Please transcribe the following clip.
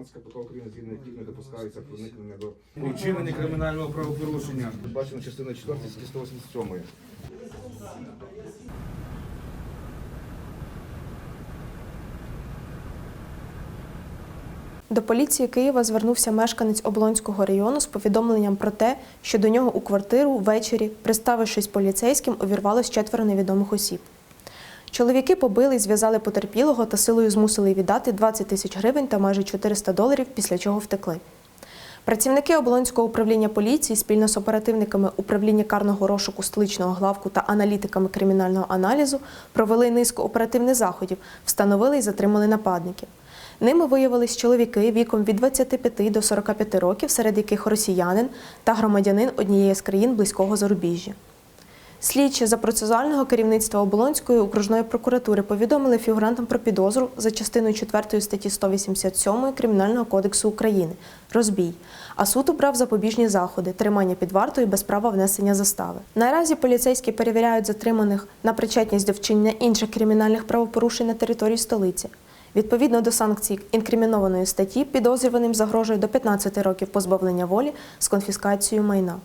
12 КПК України згідно яких не допускається проникнення до вчинення кримінального правопорушення. Бачено частина 4 статті 187. До поліції Києва звернувся мешканець Облонського району з повідомленням про те, що до нього у квартиру ввечері, приставившись поліцейським, увірвалось четверо невідомих осіб. Чоловіки побили і зв'язали потерпілого та силою змусили віддати 20 тисяч гривень та майже 400 доларів, після чого втекли. Працівники Оболонського управління поліції спільно з оперативниками управління карного розшуку столичного главку та аналітиками кримінального аналізу провели низку оперативних заходів, встановили і затримали нападників. Ними виявились чоловіки віком від 25 до 45 років, серед яких росіянин та громадянин однієї з країн близького зарубіжжя. Слідчі за процесуального керівництва Оболонської окружної прокуратури повідомили фігурантам про підозру за частиною 4 статті 187 Кримінального кодексу України розбій. А суд обрав запобіжні заходи, тримання під вартою без права внесення застави. Наразі поліцейські перевіряють затриманих на причетність до вчинення інших кримінальних правопорушень на території столиці. Відповідно до санкцій інкримінованої статті, підозрюваним загрожує до 15 років позбавлення волі з конфіскацією майна.